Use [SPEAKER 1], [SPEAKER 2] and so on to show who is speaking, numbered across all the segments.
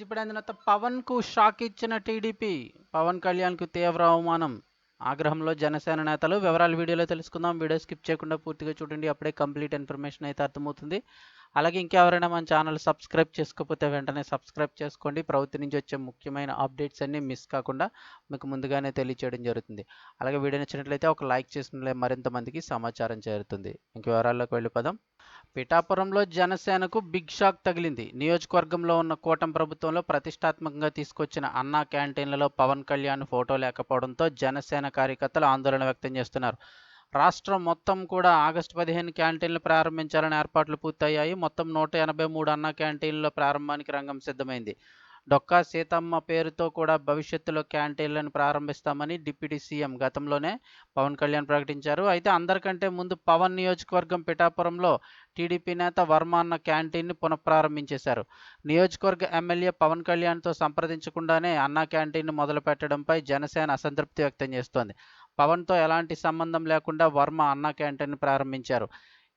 [SPEAKER 1] చెప్పడం పవన్కు షాక్ ఇచ్చిన టీడీపీ పవన్ కళ్యాణ్కు తీవ్ర అవమానం. ఆగ్రహంలో జనసేన నేతలు వివరాలు వీడియోలో తెలుసుకుందాం. వీడియో స్కిప్ చేయకుండా పూర్తిగా చూడండి. అప్పుడే కంప్లీట్ ఇన్ఫర్మేషన్ అయితే అర్థమవుతుంది. అలాగే ఇంకెవరైనా మన ఛానల్ సబ్స్క్రైబ్ చేసుకోకపోతే వెంటనే సబ్స్క్రైబ్ చేసుకోండి. ప్రభుత్వం నుంచి వచ్చే ముఖ్యమైన అప్డేట్స్ అన్నీ మిస్ కాకుండా మీకు ముందుగానే తెలియచేయడం జరుగుతుంది. అలాగే వీడియో నచ్చినట్లయితే ఒక లైక్ చేసినట్లయితే మరింత మందికి సమాచారం చేరుతుంది. ఇంక వివరాల్లోకి వెళ్ళిపోదాం. పిఠాపురంలో జనసేనకు బిగ్ షాక్ తగిలింది. నియోజకవర్గంలో ఉన్న కూటమి ప్రభుత్వంలో ప్రతిష్టాత్మకంగా తీసుకొచ్చిన అన్నా క్యాంటీన్లలో పవన్ కళ్యాణ్ ఫోటో లేకపోవడంతో జనసేన కార్యకర్తలు ఆందోళన వ్యక్తం చేస్తున్నారు. రాష్ట్రం మొత్తం కూడా ఆగస్టు పదిహేను క్యాంటీన్లు ప్రారంభించాలని ఏర్పాట్లు పూర్తయ్యాయి. మొత్తం నూట ఎనభై మూడు అన్నా క్యాంటీన్ల ప్రారంభానికి రంగం సిద్ధమైంది. డొక్కా సీతమ్మ పేరుతో కూడా భవిష్యత్తులో క్యాంటీన్లను ప్రారంభిస్తామని డిప్యూటీ సీఎం గతంలోనే పవన్ కళ్యాణ్ ప్రకటించారు. అయితే అందరికంటే ముందు పవన్ నియోజకవర్గం పిఠాపురంలో టీడీపీ నేత వర్మ అన్న క్యాంటీన్ని పునఃప్రారంభించేశారు. నియోజకవర్గ ఎమ్మెల్యే పవన్ కళ్యాణ్తో సంప్రదించకుండానే అన్నా క్యాంటీన్ మొదలు పెట్టడంపై జనసేన అసంతృప్తి వ్యక్తం చేస్తోంది. పవన్తో ఎలాంటి సంబంధం లేకుండా వర్మ అన్నా క్యాంటీన్ ప్రారంభించారు.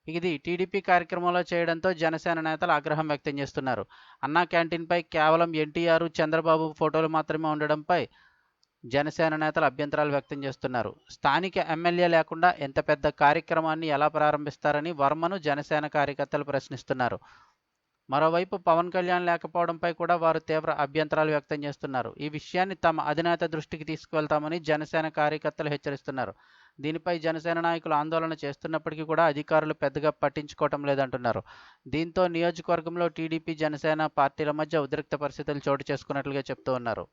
[SPEAKER 1] ఇది టీడీపీ కార్యక్రమంలో చేయడంతో జనసేన నేతలు ఆగ్రహం వ్యక్తం చేస్తున్నారు. అన్నా క్యాంటీన్పై కేవలం ఎన్టీఆర్ చంద్రబాబు ఫోటోలు మాత్రమే ఉండడంపై జనసేన నేతలు అభ్యంతరాలు వ్యక్తం చేస్తున్నారు. స్థానిక ఎమ్మెల్యే లేకుండా ఎంత పెద్ద కార్యక్రమాన్ని ఎలా ప్రారంభిస్తారని వర్మను జనసేన కార్యకర్తలు ప్రశ్నిస్తున్నారు. మరోవైపు పవన్ కళ్యాణ్ లేకపోవడంపై కూడా వారు తీవ్ర అభ్యంతరాలు వ్యక్తం చేస్తున్నారు. ఈ విషయాన్ని తమ అధినేత దృష్టికి తీసుకువెళ్తామని జనసేన కార్యకర్తలు హెచ్చరిస్తున్నారు. దీనిపై జనసేన నాయకులు ఆందోళన చేస్తున్నప్పటికీ కూడా అధికారులు పెద్దగా పట్టించుకోవటం లేదంటున్నారు. దీంతో నియోజకవర్గంలో టీడీపీ జనసేన పార్టీల మధ్య ఉద్రిక్త పరిస్థితులు చోటు చేసుకున్నట్లుగా చెప్తూ ఉన్నారు.